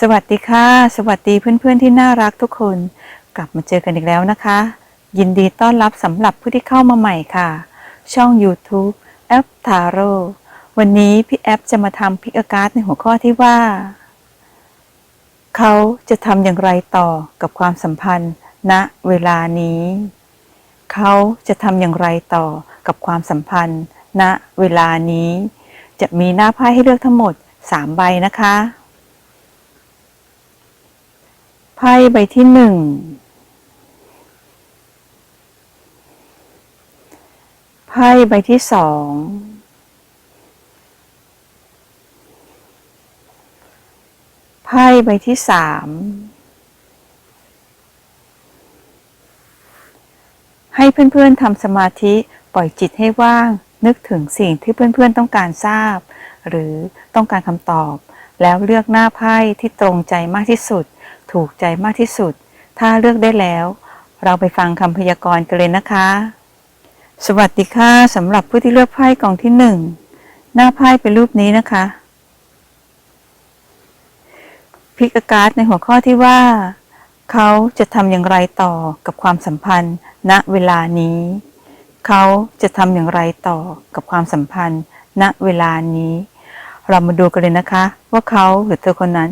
สวัสดีค่ะ สวัสดีเพื่อนๆที่น่ารักทุกคน กลับมาเจอกันอีกแล้วนะคะ ยินดีต้อนรับสำหรับผู้ที่เข้ามาใหม่ค่ะ ช่อง YouTube แอปทาโร่วันนี้พี่แอปจะมาทำพิกอาการ์ดในหัวข้อที่ว่า เขาจะทำอย่างไรต่อกับความสัมพันธ์ ณเวลานี้ เขาจะทำอย่างไรต่อกับความสัมพันธ์ ณเวลานี้ จะมีหน้าไพ่ให้เลือกทั้งหมด 3 ใบนะคะ ไพ่ใบที่หนึ่งไพ่ใบที่สองไพ่ใบที่สามให้เพื่อนๆทำสมาธิปล่อยจิตให้ว่าง นึกถึงสิ่งที่เพื่อนๆต้องการทราบ หรือต้องการคำตอบ แล้วเลือกหน้าไพ่ที่ตรงใจมากที่สุด ถูกใจมากที่สุด ถ้าเลือกได้แล้ว เราไปฟังคำพยากรณ์กันเลยนะคะ สวัสดีค่ะสำหรับผู้ที่เลือกไพ่กองที่หนึ่งหน้าไพ่เป็นรูปนี้นะคะพิกาการ์ดในหัวข้อที่ว่า เขาจะทำอย่างไรต่อกับความสัมพันธ์ ณเวลานี้ เขาจะทำอย่างไรต่อกับความสัมพันธ์ ณเวลานี้ เรามาดูกันเลยนะคะ ว่าเขาหรือเธอคนนั้น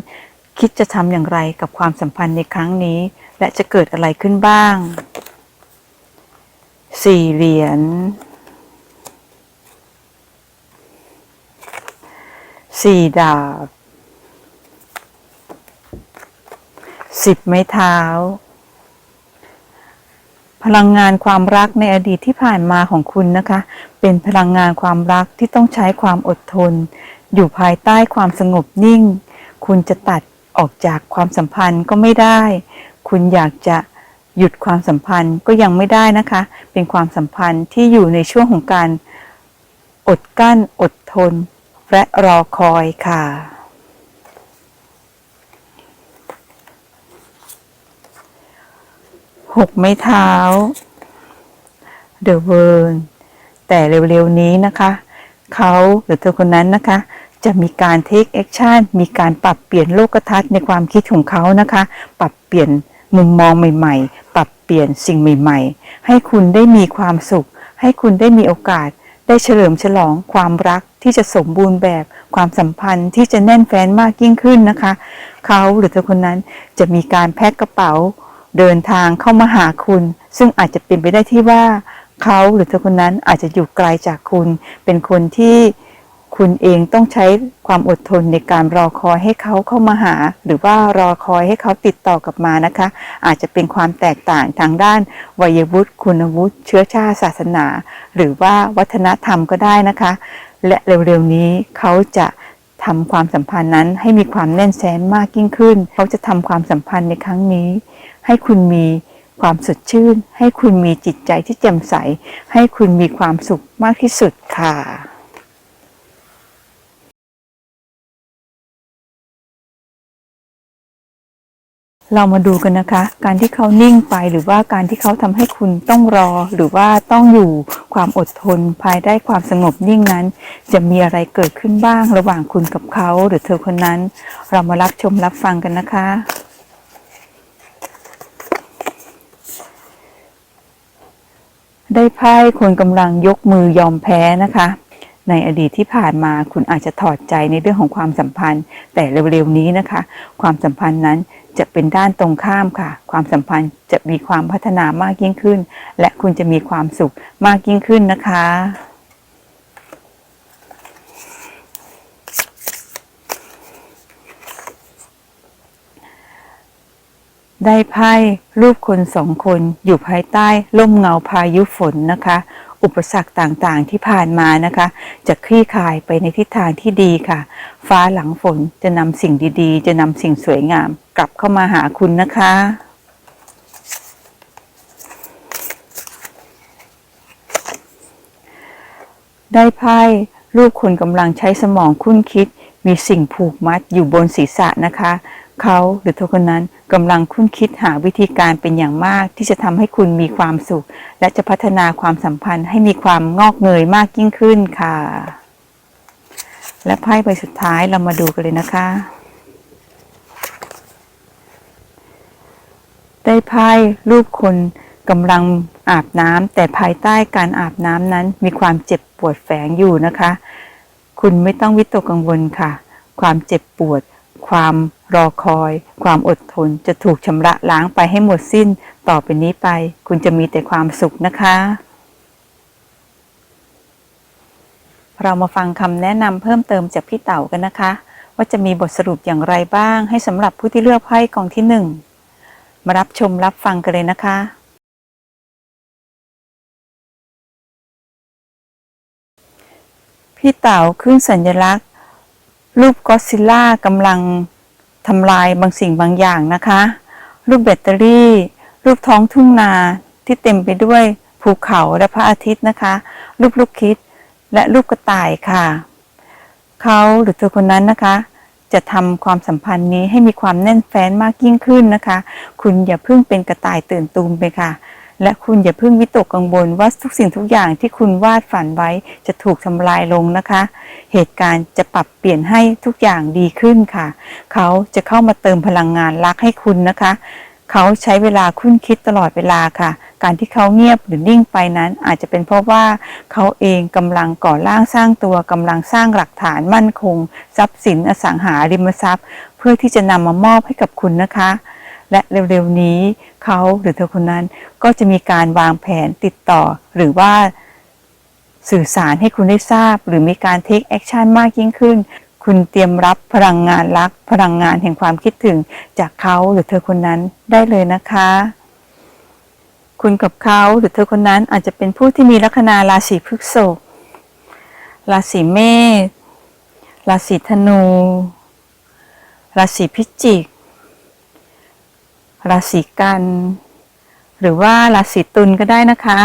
คิดจะทำอย่างไรกับความสัมพันธ์ในครั้งนี้ และจะเกิดอะไรขึ้นบ้าง สี่เหรียญ สี่ดาบ สิบไม้เท้า พลังงานความรักในอดีตที่ผ่านมาของคุณนะคะ เป็นพลังงานความรักที่ต้องใช้ความอดทน อยู่ภายใต้ความสงบนิ่ง คุณจะตัด ออกจากความสัมพันธ์ก็ไม่ได้ คุณอยากจะหยุดความสัมพันธ์ก็ยังไม่ได้นะคะ เป็นความสัมพันธ์ที่อยู่ในช่วงของการอดกั้นอดทน และรอคอยค่ะ หกไม้เท้า The w o r l แต่เร็วๆนี้นะคะ เขาหรือเธอคนนั้นนะคะ จะมีการ take action มีการปรับเปลี่ยนโลกทัศน์ในความคิดของเขานะคะ ปรับเปลี่ยนมุมมองใหม่ ๆ ปรับเปลี่ยนสิ่งใหม่ ๆ ให้คุณได้มีความสุข ให้คุณได้มีโอกาส ได้เฉลิมฉลองความรักที่จะสมบูรณ์แบบความสัมพันธ์ที่จะแน่นแฟ้นมากยิ่งขึ้นนะคะ เขาหรือเธอคนนั้นจะมีการแพ็คกระเป๋า เดินทางเข้ามาหาคุณ ซึ่งอาจจะเป็นไปได้ที่ว่า เขาหรือเธอคนนั้นอาจจะอยู่ไกลจากคุณ เป็นคนที่ คุณเองต้องใช้ความอดทนในการรอคอยให้เขาเข้ามาหา หรือว่ารอคอยให้เขาติดต่อกลับมานะคะ อาจจะเป็นความแตกต่างทางด้านวัยวุฒิคุณวุฒิเชื้อชาติศาสนา หรือว่าวัฒนธรรมก็ได้นะคะ และเร็วๆนี้เขาจะทำความสัมพันธ์นั้นให้มีความแน่นแฟ้นมากยิ่งขึ้น เขาจะทำความสัมพันธ์ในครั้งนี้ ให้คุณมีความสดชื่น ให้คุณมีจิตใจที่แจ่มใส ให้คุณมีความสุขมากที่สุดค่ะ เรามาดูกันนะคะ การที่เขานิ่งไปหรือว่าการที่เขาทำให้คุณต้องรอ หรือว่าต้องอยู่ความอดทนภายใต้ความสงบนิ่งนั้น จะมีอะไรเกิดขึ้นบ้างระหว่างคุณกับเขา หรือเธอคนนั้น เรามารับชมรับฟังกันนะคะ ได้ไพ่คนกำลังยกมือยอมแพ้นะคะ ในอดีตที่ผ่านมาคุณอาจจะถอดใจในเรื่องของความสัมพันธ์ แต่เร็วๆนี้นะคะ ความสัมพันธ์นั้นจะเป็นด้านตรงข้ามค่ะ ความสัมพันธ์จะมีความพัฒนามากยิ่งขึ้น และคุณจะมีความสุขมากยิ่งขึ้นนะคะได้ไพ่รูปคนสองคนอยู่ภายใต้ร่มเงาพายุฝนนะคะ อุปสรรคต่างๆ ที่ผ่านมานะคะ จะคลี่คลายไปในทิศทางที่ดีค่ะ ฟ้าหลังฝนจะนำสิ่งดีๆ จะนำสิ่งสวยงาม กลับเข้ามาหาคุณนะคะได้ไพ่รูปคนกำลังใช้สมองคุ้นคิด มีสิ่งผูกมัดอยู่บนศีรษะนะคะ เขาหรือเธอคนนั้น กำลังคุ้นคิดหาวิธีการเป็นอย่างมากที่จะทำให้คุณมีความสุข และจะพัฒนาความสัมพันธ์ให้มีความงอกเงยมากยิ่งขึ้นค่ะ และไพ่ใบสุดท้ายเรามาดูกันเลยนะคะ ได้ไพ่รูปคนกำลังอาบน้ำแต่ภายใต้การอาบน้ำนั้นมีความเจ็บปวดแฝงอยู่นะคะ คุณไม่ต้องวิตกกังวลค่ะ ความเจ็บปวด ความ รอคอย ความอดทนจะถูกชำระล้างไปให้หมดสิ้น ต่อไปนี้ไป คุณจะมีแต่ความสุขนะคะ เรามาฟังคำแนะนำเพิ่มเติมจากพี่เต๋ากันนะคะ ว่าจะมีบทสรุปอย่างไรบ้าง ให้สำหรับผู้ที่เลือกไพ่กองที่หนึ่งมารับชมรับฟังกันเลยนะคะพี่เต๋าขึ้นสัญลักษณ์ รูปก็ซิลล่ากำลัง ทำลายบางสิ่งบางอย่างนะคะ รูปแบตเตอรี่ รูปท้องทุ่งนาที่เต็มไปด้วยภูเขาและพระอาทิตย์นะคะ รูปลูกคิดและรูปกระต่ายค่ะ เขาหรือเธอคนนั้นนะคะ จะทำความสัมพันธ์นี้ให้มีความแน่นแฟ้นมากยิ่งขึ้นนะคะ คุณอย่าเพิ่งเป็นกระต่ายตื่นตูมไปค่ะ และคุณอย่าเพิ่งวิตกกังวลว่าทุกสิ่งทุกอย่างที่คุณวาดฝันไว้จะถูกทำลายลงนะคะ เหตุการณ์จะปรับเปลี่ยนให้ทุกอย่างดีขึ้นค่ะ เขาจะเข้ามาเติมพลังงานรักให้คุณนะคะ เขาใช้เวลาคุ้นคิดตลอดเวลาค่ะ การที่เขาเงียบหรือนิ่งไปนั้น อาจจะเป็นเพราะว่าเขาเองกำลังก่อร่างสร้างตัวกำลังสร้างหลักฐานมั่นคง ทรัพย์สินอสังหาริมทรัพย์ เพื่อที่จะนำมามอบให้กับคุณนะคะ และเร็วๆนี้เขาหรือเธอคนนั้นก็จะมีการวางแผนติดต่อ หรือว่าสื่อสารให้คุณได้ทราบ หรือมีการเทคแอคชั่นมากยิ่งขึ้น คุณเตรียมรับพลังงานรัก พลังงานแห่งความคิดถึงจากเขาหรือเธอคนนั้นได้เลยนะคะ คุณกับเขาหรือเธอคนนั้นอาจจะเป็นผู้ที่มีลัคนาราศีพฤษภราศีเมษราศีธนู ราศีพิจิก ราศีกัน หรือว่าราศีตุลก็ได้นะคะ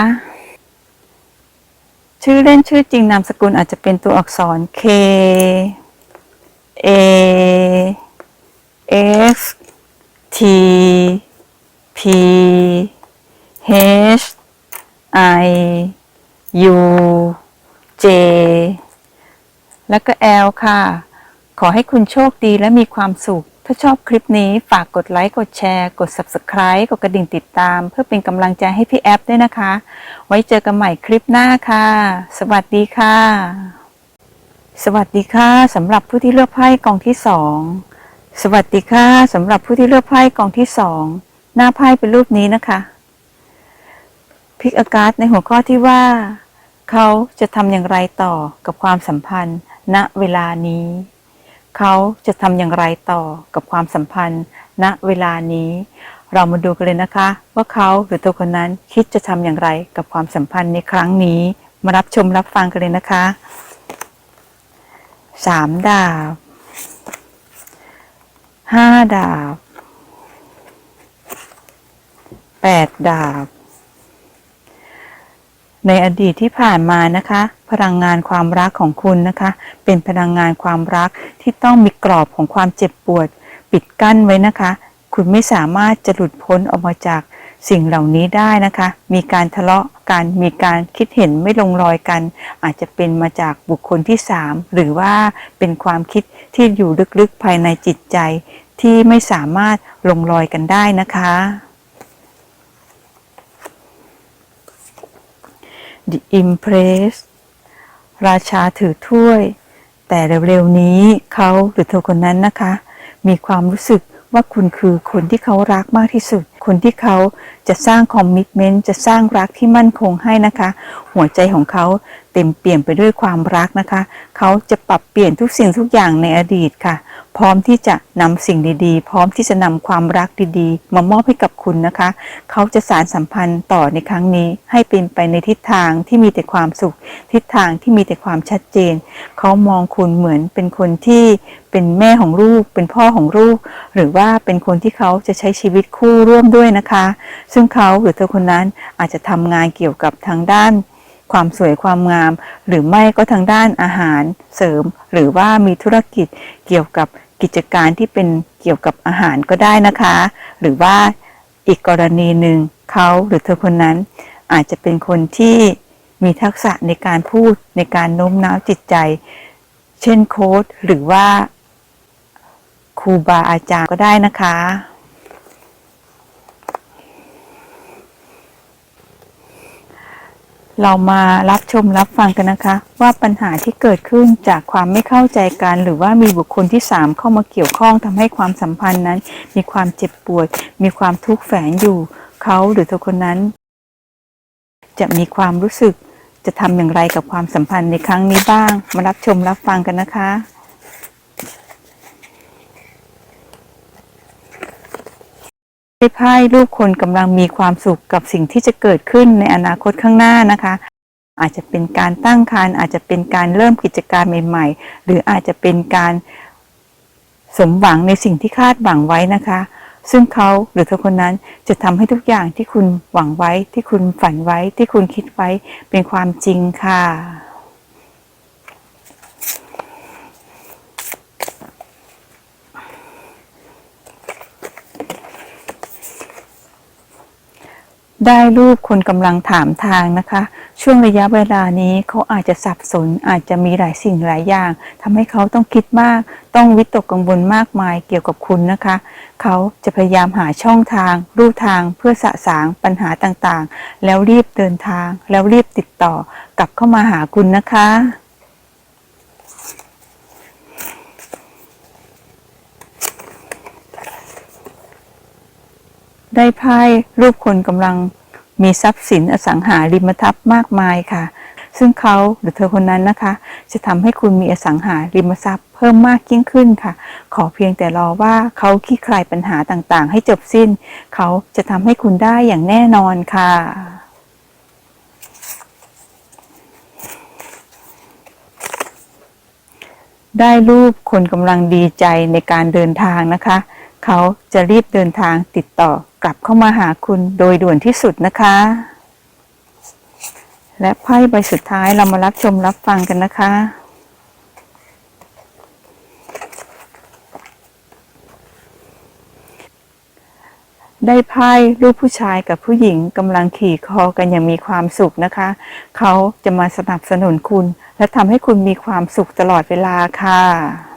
ชื่อเล่นชื่อจริงนามสกุลอาจจะเป็นตัวอักษร K A X T P H I U J แล้วก็ L ค่ะ ขอให้คุณโชคดีและมีความสุข ถ้าชอบคลิปนี้ฝากกดไลค์ กดแชร์ กด Subscribe กดกระดิ่งติดตาม เพื่อเป็นกำลังใจให้พี่แอฟด้วยนะคะ ไว้เจอกันใหม่คลิปหน้าค่ะ สวัสดีค่ะ สวัสดีค่ะสำหรับผู้ที่เลือกไพ่กองที่สองสวัสดีค่ะสำหรับผู้ที่เลือกไพ่กองที่สองหน้าไพ่เป็นรูปนี้นะคะพิกอากาศในหัวข้อที่ว่า เขาจะทำอย่างไรต่อกับความสัมพันธ์ ณเวลานี้ เขาจะทำอย่างไรต่อกับความสัมพันธ์ ณเวลานี้ เรามาดูกันเลยนะคะ ว่าเขาหรือตัวคนนั้นคิดจะทำอย่างไรกับความสัมพันธ์ในครั้งนี้ มารับชมรับฟังกันเลยนะคะสามดาบห้าดาบแปดดาบ ในอดีตที่ผ่านมานะคะ พลังงานความรักของคุณนะคะ เป็นพลังงานความรักที่ต้องมีกรอบของความเจ็บปวด ปิดกั้นไว้นะคะ คุณไม่สามารถจะหลุดพ้นออกมาจากสิ่งเหล่านี้ได้นะคะ มีการทะเลาะกัน มีการคิดเห็นไม่ลงรอยกัน อาจจะเป็นมาจากบุคคลที่สามหรือว่าเป็นความคิดที่อยู่ลึกๆภายในจิตใจ ที่ไม่สามารถลงรอยกันได้นะคะ The Impress ราชาถือถ้วย แต่เร็วๆนี้เขาหรือเธอคนนั้นนะคะ มีความรู้สึกว่าคุณคือคนที่เขารักมากที่สุด คนที่เขาจะสร้างคอมมิชเมนต์จะสร้างรักที่มั่นคงให้นะคะ หัวใจของเขาเต็มเปี่ยมไปด้วยความรักนะคะ เขาจะปรับเปลี่ยนทุกสิ่งทุกอย่างในอดีตค่ะ พร้อมที่จะนำสิ่งดีๆ พร้อมที่จะนำความรักดีๆ มามอบให้กับคุณนะคะ เขาจะสารสัมพันธ์ต่อในครั้งนี้ ให้เป็นไปในทิศทางที่มีแต่ความสุข ทิศทางที่มีแต่ความชัดเจน เขามองคุณเหมือนเป็นคนที่เป็นแม่ของลูก เป็นพ่อของลูก หรือว่าเป็นคนที่เขาจะใช้ชีวิตคู่ร่วมด้วยนะคะ ซึ่งเขาหรือเธอคนนั้นอาจจะทำงานเกี่ยวกับทางด้านความสวยความงาม หรือไม่ก็ทางด้านอาหารเสริม หรือว่ามีธุรกิจเกี่ยวกับ กิจการที่เป็นเกี่ยวกับอาหารก็ได้นะคะ หรือว่าอีกกรณีหนึ่งเขาหรือเธอคนนั้น อาจจะเป็นคนที่มีทักษะในการพูดในการโน้มน้าวจิตใจ เช่นโค้ดหรือว่าครูบาอาจารย์ก็ได้นะคะ เรามารับชมรับฟังกันนะคะ ว่าปัญหาที่เกิดขึ้นจากความไม่เข้าใจกัน หรือว่ามีบุคคลที่สามเข้ามาเกี่ยวข้องทำให้ความสัมพันธ์นั้น มีความเจ็บปวด มีความทุกข์แฝงอยู่เขาหรือเธอคนนั้น จะมีความรู้สึกจะทำอย่างไรกับความสัมพันธ์ในครั้งนี้บ้าง มารับชมรับฟังกันนะคะ ได้ไพ่รูปคนกำลังมีความสุขกับสิ่งที่จะเกิดขึ้นในอนาคตข้างหน้านะคะ อาจจะเป็นการตั้งครรภ์อาจจะเป็นการเริ่มกิจการใหม่ ๆ หรืออาจจะเป็นการสมหวังในสิ่งที่คาดหวังไว้นะคะ ซึ่งเขาหรือเธอคนนั้นจะทำให้ทุกอย่างที่คุณหวังไว้ ที่คุณฝันไว้ ที่คุณคิดไว้เป็นความจริงค่ะ ได้รูปคนกำลังถามทางนะคะ ช่วงระยะเวลานี้เขาอาจจะสับสนอาจจะมีหลายสิ่งหลายอย่างทำให้เขาต้องคิดมาก ต้องวิตกกังวลมากมายเกี่ยวกับคุณนะคะ เขาจะพยายามหาช่องทาง รูทางเพื่อสะสางปัญหาต่างๆ แล้วรีบเดินทาง แล้วรีบติดต่อกลับเข้ามาหาคุณนะคะ ได้ไพ่รูปคนกำลังมีทรัพย์สินอสังหาริมทรัพย์มากมายค่ะ ซึ่งเขาหรือเธอคนนั้นนะคะ จะทำให้คุณมีอสังหาริมทรัพย์เพิ่มมากยิ่งขึ้นค่ะ ขอเพียงแต่รอว่าเขาคลี่คลายปัญหาต่างๆ ให้จบสิ้น เขาจะทำให้คุณได้อย่างแน่นอนค่ะได้รูปคนกำลังดีใจในการเดินทางนะคะ เขาจะรีบเดินทางติดต่อ กลับเข้ามาหาคุณโดยด่วนที่สุดนะคะ และไพ่ใบสุดท้ายเรามารับชมรับฟังกันนะคะได้ไพ่รูปผู้ชายกับผู้หญิงกำลังขี่คอกันอย่างมีความสุขนะคะ เขาจะมาสนับสนุนคุณ และทำให้คุณมีความสุขตลอดเวลาค่ะ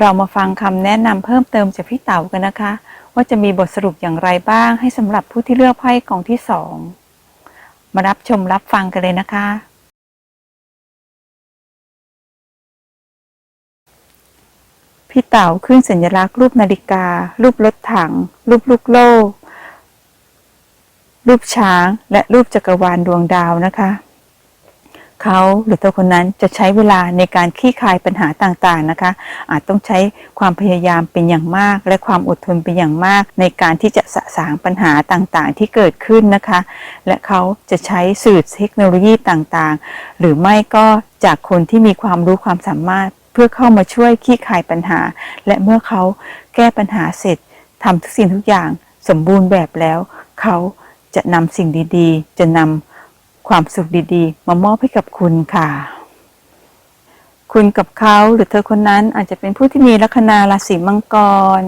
เรามาฟังคำแนะนำเพิ่มเติมจากพี่เต๋ากันนะคะ ว่าจะมีบทสรุปอย่างไรบ้างให้สำหรับผู้ที่เลือกไพ่กองที่สองมารับชมรับฟังกันเลยนะคะ พี่เต๋าขึ้นสัญลักษณ์รูปนาฬิกา รูปรถถัง รูปลูกโลก รูปช้าง และรูปจักรวาลดวงดาวนะคะ เขาหรือตัวคนนั้นจะใช้เวลาในการคลี่คลายปัญหาต่างๆนะคะ อาจต้องใช้ความพยายามเป็นอย่างมาก และความอดทนเป็นอย่างมาก ในการที่จะสะสางปัญหาต่างๆ ที่เกิดขึ้นนะคะ และเขาจะใช้สื่อเทคโนโลยีต่างๆ หรือไม่ก็จากคนที่มีความรู้ความสามารถ เพื่อเข้ามาช่วยคลี่คลายปัญหา และเมื่อเขาแก้ปัญหาเสร็จทำทุกสิ่งทุกอย่างสมบูรณ์แบบแล้ว เขาจะนำสิ่งดีๆ จะนำ ความสุขดีๆ มามอบให้กับคุณค่ะ คุณกับเขาหรือเธอคนนั้นอาจจะเป็นผู้ที่มีลัคนาราศีมังกร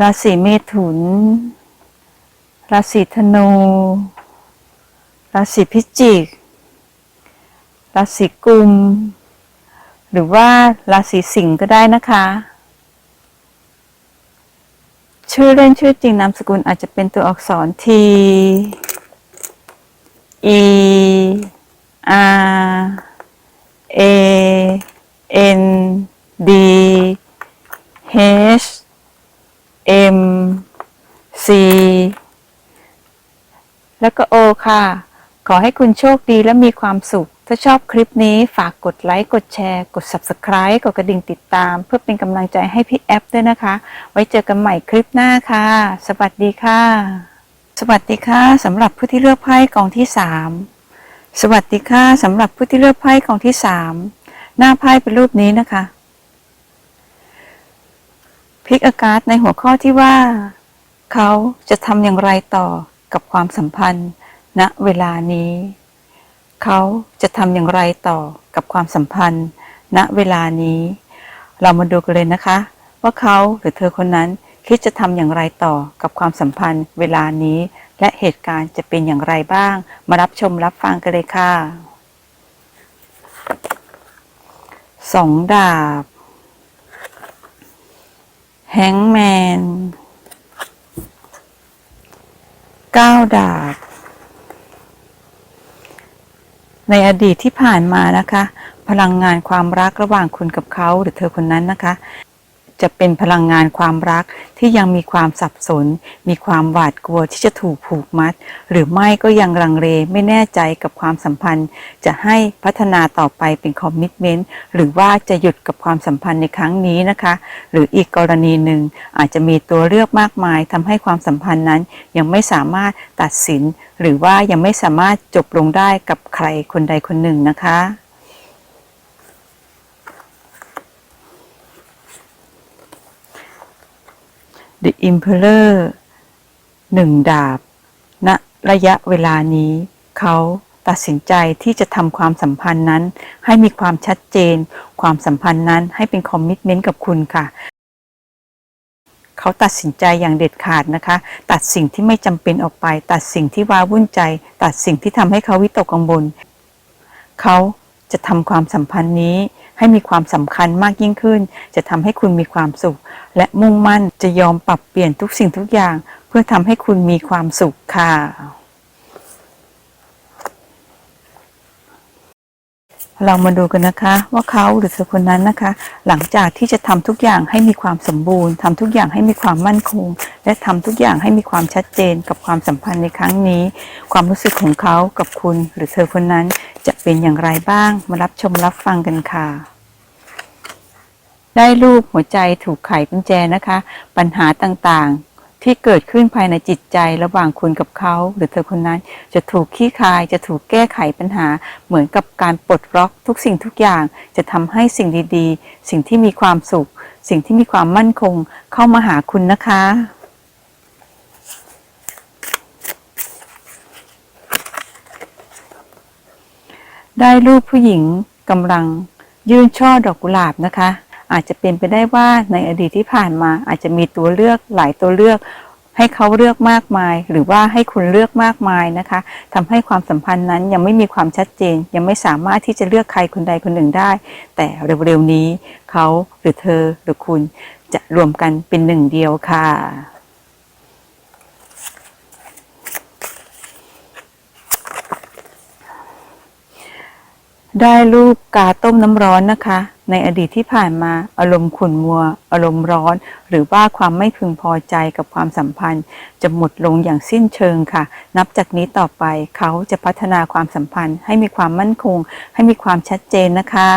ราศีเมถุน ราศีธนู ราศีพิจิก ราศีกุม หรือว่าราศีสิงห์ก็ได้นะคะชื่อเล่นชื่อจริงนามสกุลอาจจะเป็นตัวอักษรที T E R A N D H M C แล้วก็โอค่ะ ขอให้คุณโชคดีและมีความสุข ถ้าชอบคลิปนี้ฝากกดไลค์ กดแชร์ กด Subscribe กดกระดิ่งติดตาม เพื่อเป็นกำลังใจให้พี่แอฟด้วยนะคะ ไว้เจอกันใหม่คลิปหน้าค่ะ สวัสดีค่ะ สวัสดีค่ะสำหรับผู้ที่เลือกไพ่กองที่สามสวัสดีค่ะสำหรับผู้ที่เลือกไพ่กองที่สามหน้าไพ่เป็นรูปนี้นะคะพลิกอากาศในหัวข้อที่ว่า เขาจะทำอย่างไรต่อกับความสัมพันธ์ ณเวลานี้ เขาจะทำอย่างไรต่อกับความสัมพันธ์ ณเวลานี้ เรามาดูกันเลยนะคะ ว่าเขาหรือเธอคนนั้น คิดจะทำอย่างไรต่อกับความสัมพันธ์เวลานี้ และเหตุการณ์จะเป็นอย่างไรบ้าง มารับชมรับฟังกันเลยค่ะสองดาบแฮงแมนเก้าดาบ ในอดีตที่ผ่านมานะคะ พลังงานความรักระหว่างคุณกับเขาหรือเธอคนนั้นนะคะ จะเป็นพลังงานความรักที่ยังมีความสับสน มีความหวาดกลัวที่จะถูกผูกมัด หรือไม่ก็ยังลังเลไม่แน่ใจกับความสัมพันธ์ จะให้พัฒนาต่อไปเป็นคอมมิชเมนต์หรือว่าจะหยุดกับความสัมพันธ์ในครั้งนี้นะคะ หรืออีกกรณีหนึ่งอาจจะมีตัวเลือกมากมายทำให้ความสัมพันธ์นั้นยังไม่สามารถตัดสิน หรือว่ายังไม่สามารถจบลงได้กับใครคนใดคนหนึ่งนะคะ The Emperor หนึ่งดาบณระยะเวลานี้ เขาตัดสินใจที่จะทำความสัมพันธ์นั้น ให้มีความชัดเจน ความสัมพันธ์นั้นให้เป็นคอมมิชเมนต์กับคุณค่ะ เขาตัดสินใจอย่างเด็ดขาดนะคะ ตัดสิ่งที่ไม่จำเป็นออกไป ตัดสิ่งที่ว้าวุ่นใจ ตัดสิ่งที่ทำให้เขาวิตกกังวล เขาจะทำความสัมพันธ์นี้ ให้มีความสำคัญมากยิ่งขึ้น จะทำให้คุณมีความสุข และมุ่งมั่นจะยอมปรับเปลี่ยนทุกสิ่งทุกอย่าง เพื่อทำให้คุณมีความสุขค่ะเรามาดูกันนะคะว่าเขาหรือเธอคนนั้นนะคะ หลังจากที่จะทำทุกอย่างให้มีความสมบูรณ์ทำทุกอย่างให้มีความมั่นคง และทำทุกอย่างให้มีความชัดเจนกับความสัมพันธ์ในครั้งนี้ ความรู้สึกของเขากับคุณหรือเธอคนนั้นจะเป็นอย่างไรบ้างมารับชมรับฟังกันค่ะ ได้รูปหัวใจถูกไขกุญแจนะคะ ปัญหาต่างๆ ที่เกิดขึ้นภายในจิตใจระหว่างคุณกับเขา หรือเธอคนนั้น จะถูกขี้คายจะถูกแก้ไขปัญหา เหมือนกับการปลดล็อกทุกสิ่งทุกอย่าง จะทำให้สิ่งดีๆ สิ่งที่มีความสุข สิ่งที่มีความมั่นคงเข้ามาหาคุณนะคะได้รูปผู้หญิงกำลังยื่นช่อดอกกุหลาบนะคะ อาจจะเป็นไปได้ว่าในอดีตที่ผ่านมาอาจจะมีตัวเลือกหลายตัวเลือก ให้เขาเลือกมากมาย หรือว่าให้คุณเลือกมากมายนะคะทำให้ความสัมพันธ์นั้นยังไม่มีความชัดเจน ยังไม่สามารถที่จะเลือกใครคนใดคนหนึ่งได้ แต่เร็วๆนี้เขาหรือเธอหรือคุณจะรวมกันเป็นหนึ่งเดียวค่ะได้รูปกาต้มน้ำร้อนนะคะ ในอดีตที่ผ่านมาอารมณ์ขุ่นมัว อารมณ์ร้อน หรือว่าความไม่พึงพอใจกับความสัมพันธ์ จะหมดลงอย่างสิ้นเชิงค่ะ นับจากนี้ต่อไปเขาจะพัฒนาความสัมพันธ์ ให้มีความมั่นคง ให้มีความชัดเจนนะคะ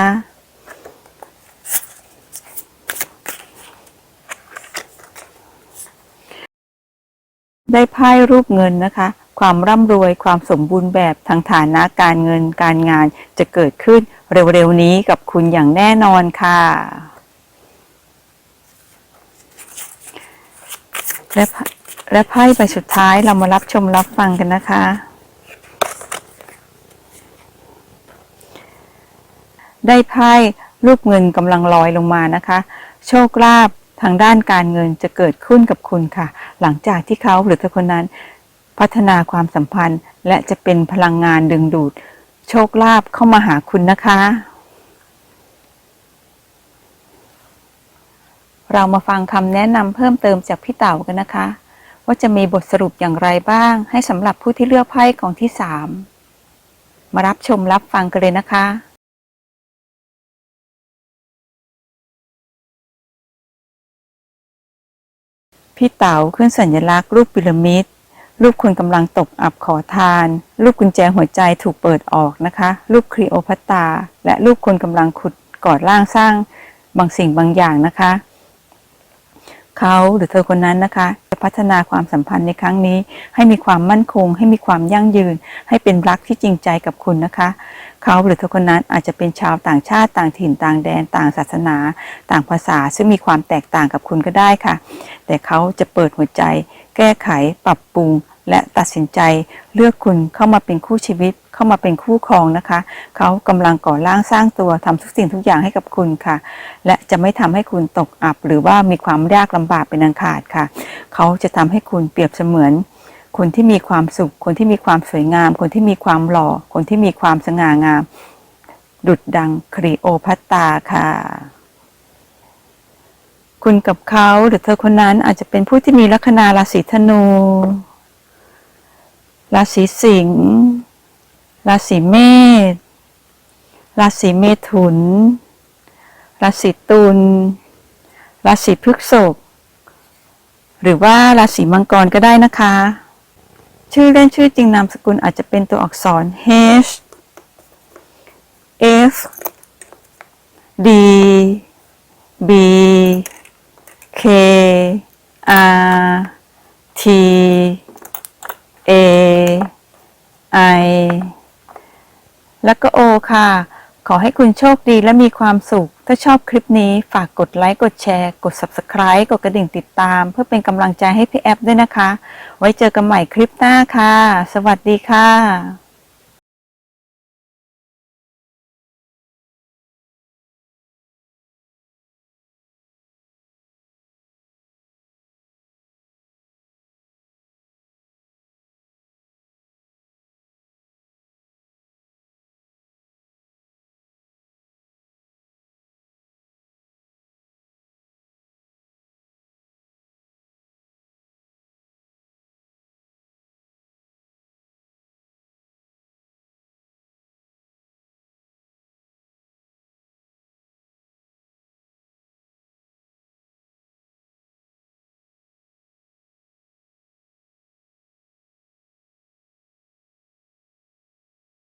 ได้ไพ่รูปเงินนะคะ ความร่ำรวยความสมบูรณ์แบบทางฐานะการเงินการงานจะเกิดขึ้นเร็วๆนี้กับคุณอย่างแน่นอนค่ะ และไพ่และไพ่ใบสุดท้ายเรามารับชมรับฟังกันนะคะ ได้ไพ่รูปเงินกำลังลอยลงมานะคะ โชคลาภทางด้านการเงินจะเกิดขึ้นกับคุณค่ะ หลังจากที่เขาหรือเธอคนนั้น พัฒนาความสัมพันธ์ และจะเป็นพลังงานดึงดูด โชคลาภเข้ามาหาคุณนะคะ เรามาฟังคำแนะนำเพิ่มเติมจากพี่เต่ากันนะคะ ว่าจะมีบทสรุปอย่างไรบ้าง ให้สำหรับผู้ที่เลือกไพ่กองที่สามมารับชมรับฟังกันเลยนะคะพี่เต๋าขึ้นสัญลักษณ์รูปพีระมิด รูปคุณกำลังตกอับขอทาน รูปกุญแจหัวใจถูกเปิดออกนะคะ รูปครีโอพัตตาและรูปคุณกำลังขุดก่อร่างสร้างบางสิ่งบางอย่างนะคะ เขาหรือเธอคนนั้นนะคะจะพัฒนาความสัมพันธ์ในครั้งนี้ ให้มีความมั่นคง ให้มีความยั่งยืน ให้เป็นรักที่จริงใจกับคุณนะคะ เขาหรือเธอคนนั้นอาจจะเป็นชาวต่างชาติต่างถิ่นต่างแดน ต่างศาสนา ต่างภาษาซึ่งมีความแตกต่างกับคุณก็ได้ค่ะ แต่เขาจะเปิดหัวใจ แก้ไข ปรับปรุง และตัดสินใจ เลือกคุณเข้ามาเป็นคู่ชีวิต เข้ามาเป็นคู่ครองนะคะ เขากำลังก่อร่างสร้างตัวทำทุกสิ่งทุกอย่างให้กับคุณค่ะ และจะไม่ทำให้คุณตกอับ หรือว่ามีความยากลำบากเป็นอันขาดค่ะ เขาจะทำให้คุณเปรียบเสมือน คนที่มีความสุข คนที่มีความสวยงาม คนที่มีความหล่อ คนที่มีความสง่างาม ดุดดังครีโอพัตตาค่ะ คุณกับเขาหรือเธอคนนั้นอาจจะเป็นผู้ที่มีลัคนาราศีธนู ราศีสิงห์ ราศีเมษ ราศีเมถุน ราศีตุล ราศีพฤษภหรือว่าราศีมังกรก็ได้นะคะ ชื่อเล่นชื่อจริงนามสกุลอาจจะเป็นตัวอักษร H F D B K R T A I แล้วก็ O ค่ะ ขอให้คุณโชคดีและมีความสุข ถ้าชอบคลิปนี้ฝากกดไลค์ กดแชร์ กด Subscribe กดกระดิ่งติดตาม เพื่อเป็นกำลังใจให้พี่แอฟด้วยนะคะ ไว้เจอกันใหม่คลิปหน้าค่ะ สวัสดีค่ะ